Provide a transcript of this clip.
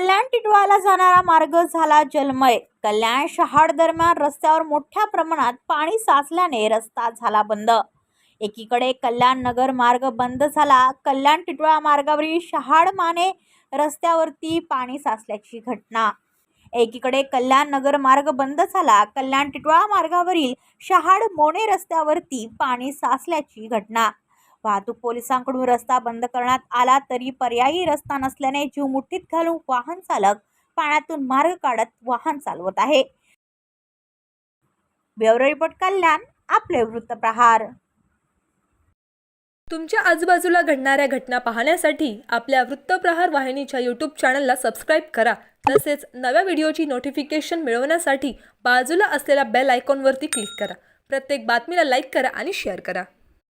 कल्याण टिटवाला जाणारा मार्ग झाला जलमय. कल्याण शहाड दरम्यान रस्त्यावर मोठ्या प्रमाणात पाणी साचल्याने रस्ता झाला बंद. एकीकडे कल्याण नगर मार्ग बंद झाला. कल्याण टिटवाळा मार्गावरील शहाड माने रस्त्यावरती पाणी साचल्याची घटना. एकीकडे कल्याण नगर मार्ग बंद झाला. कल्याण टिटवाळा मार्गावरील शहाड मोणे रस्त्यावरती पाणी साचल्याची घटना. वाहतूक पोलिसांकडून रस्ता बंद करण्यात आला तरी पर्यायी रस्ता नसल्याने जीव मुठीत घालून वाहन चालक पाण्यातून मार्ग काढत वाहन चालवत आहे. ब्युरो रिपोर्ट कल्याण आपले वृत्तप्रहार तुमच्या आजूबाजूला घडणाऱ्या घटना पाहण्यासाठी आपल्या वृत्तप्रहार वाहिनीच्या यूट्यूब चॅनलला सबस्क्राईब करा. तसेच नव्या व्हिडिओची नोटिफिकेशन मिळवण्यासाठी बाजूला असलेल्या बेल आयकॉनवरती क्लिक करा. प्रत्येक बातमीला लाईक करा आणि शेअर करा.